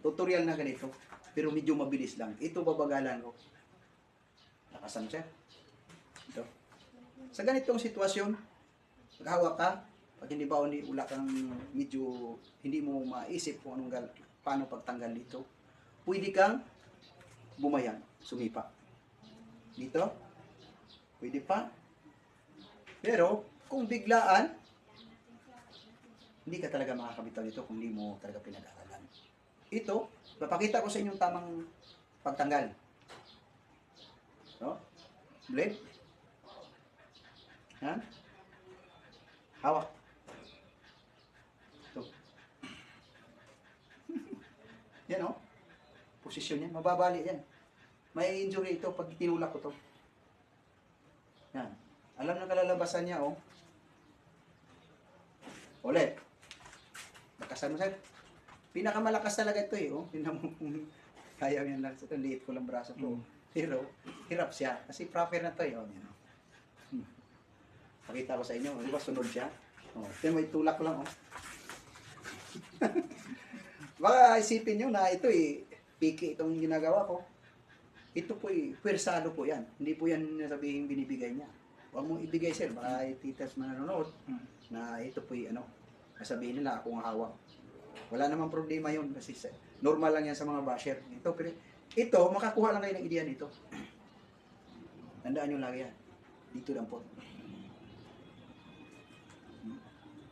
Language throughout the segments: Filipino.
tutorial na ganito. Pero medyo mabilis lang. Ito babagalan ko. Nakasan siya. Ito. Sa ganitong sitwasyon, maghawak ka, pag hindi ba hindi wala kang medyo hindi mo maisip kung anong paano pagtanggal dito, pwede kang bumayang, sumipa. Dito, pwede pa. Pero, kung biglaan, hindi ka talaga makakabitaw dito kung hindi mo talaga pinag-aralan. Ito, papakita ko sa inyo yung tamang pagtanggal. No? Blade. Ha? Hawak. Ito. yan oh. Posisyon yan. Mababali yan. May injury ito pag tinulak ko to. Yan. Alam na kalalabasan niya oh. Ulit. Lakasan mo sir. Pinakamalakas talaga ito eh. Oh. Tingnan mo kung kaya yan lang. Ito, liit ko lang braso ko. Pero, hirap siya. Kasi proper na to eh. Oh, yan, oh. Hmm. Pakita ko sa inyo. Di ba sunod siya? Oh, ito may tulak ko lang. Oh. Baka isipin nyo na ito eh, piki itong ginagawa ko. Ito po eh, pwersado po yan. Hindi po yan sabihin binibigay niya. Huwag mong ibigay sir, baka titas na nanonood na ito po eh, ano, sasabihin nila ako ang hawak. Wala namang problema yun kasi normal lang yan sa mga basher. Ito, pero ito, makakuha lang kayo ng ideya dito. Tandaan nyo lagi yan. Dito lang po.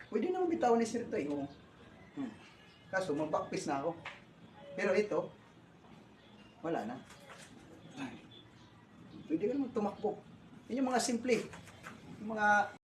Pwede naman bitawan ni Sir oo. Hmm. Kaso, mag-backpiece na ako. Pero ito, wala na. Pwede ka naman tumakbo. Yun yung mga simple. Yung mga